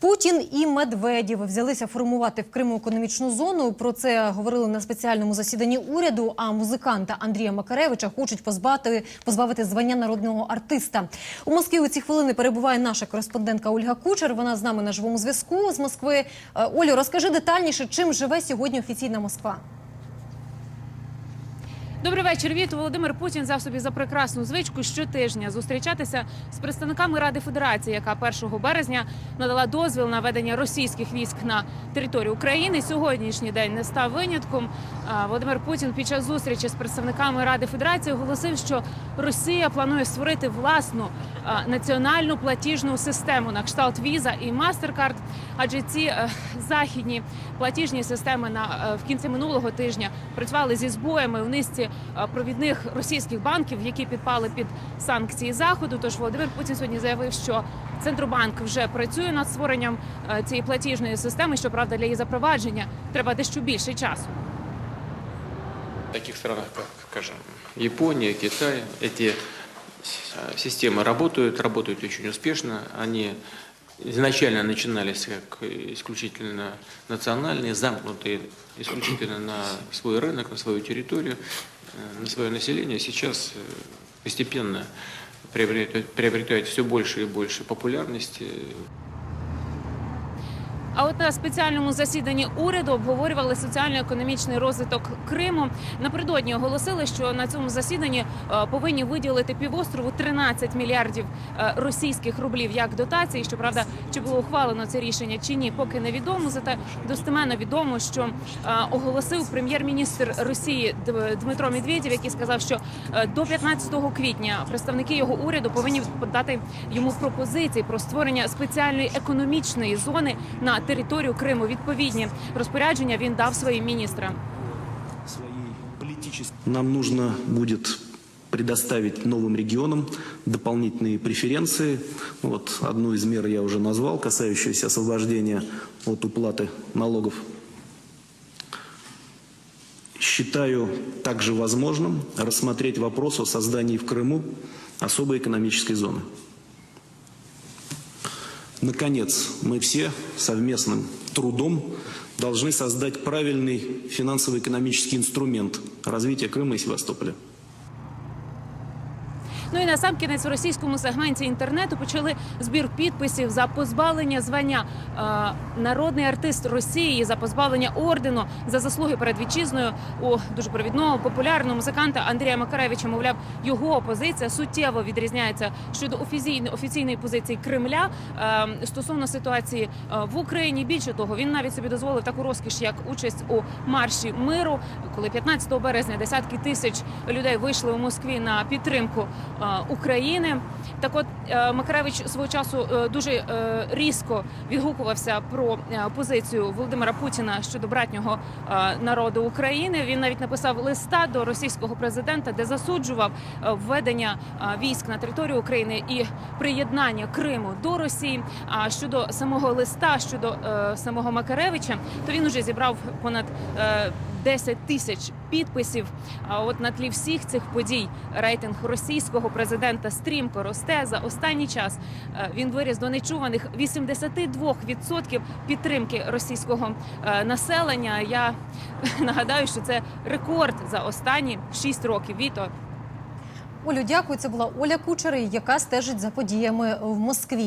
Путін і Медведєв взялися формувати в Криму економічну зону. Про це говорили на спеціальному засіданні уряду. А музиканта Андрія Макаревича хочуть позбавити, позбавити звання народного артиста. У Москві у ці хвилини перебуває наша кореспондентка Ольга Кучер. Вона з нами на живому зв'язку з Москви. Е, Олю, розкажи детальніше, чим живе сьогодні офіційна Москва. Добрий вечір. Віту Володимир Путін взяв собі за прекрасну звичку щотижня зустрічатися з представниками Ради Федерації, яка 1 березня надала дозвіл на ведення російських військ на територію України. Сьогоднішній день не став винятком. Володимир Путін під час зустрічі з представниками Ради Федерації оголосив, що Росія планує створити власну національну платіжну систему на кшталт Visa і MasterCard, адже ці е, західні платіжні системи на е, в кінці минулого тижня працювали зі збоями в низці провідних російських банків, які підпали під санкції заходу. Тож Володимир Путін сьогодні заявив, що центробанк вже працює над створенням е, цієї платіжної системи. Щоправда, для її запровадження треба дещо більше часу. В таких странах, как, скажем, Япония, Китай, эти с- системы работают, работают очень успешно. Они изначально начинались как исключительно национальные, замкнутые исключительно на свой рынок, на свою территорию, э, на свое население. Сейчас э, постепенно приобретает, приобретает все больше и больше популярности. А от на спеціальному засіданні уряду обговорювали соціально-економічний розвиток Криму. Напередодні оголосили, що на цьому засіданні е, повинні виділити півострову 13 мільярдів е, російських рублів як дотації. Щоправда, чи було ухвалено це рішення чи ні, поки невідомо. Зате достеменно відомо, що е, оголосив прем'єр-міністр Росії Дмитро Медведєв, який сказав, що до 15 квітня представники його уряду повинні подати йому пропозиції про створення спеціальної економічної зони на територію Криму. Відповідні розпорядження він дав своїм міністрам. своей политической. Нам нужно будет предоставить новым регионам дополнительные преференции. Ну Вот одну из мер я уже назвал, касающуюся освобождения от уплаты налогов. Считаю также возможным рассмотреть вопрос о создании в Крыму особой экономической зоны. Наконец, мы все совместным трудом должны создать правильный финансово-экономический инструмент развития Крыма и Севастополя. Ну і на сам кінець в російському сегменті інтернету почали збір підписів за позбавлення звання е, народний артист Росії за позбавлення ордену за заслуги перед вітчизною у дуже провідного популярного музиканта Андрія Макаревича. Мовляв, його позиція суттєво відрізняється щодо офіційної офіційної позиції Кремля е, стосовно ситуації в Україні. Більше того, він навіть собі дозволив таку розкіш, як участь у марші миру, коли 15 березня десятки тисяч людей вийшли у Москві на підтримку України. Так, от е, Макаревич свого часу е, дуже е, різко відгукувався про е, позицію Володимира Путіна щодо братнього е, народу України. Він навіть написав листа до російського президента, де засуджував е, введення е, військ на територію України і приєднання Криму до Росії. А щодо самого листа, щодо е, самого Макаревича, то він уже зібрав понад е, 10 тисяч підписів. А от на тлі всіх цих подій рейтинг російського президента стрімко росте за останній час. е, Він виріс до нечуваних 82% підтримки російського е, населення. Я нагадаю, що це рекорд за останні 6 років. Віто Олю, дякую. Це була Оля Кучер, яка стежить за подіями в Москві.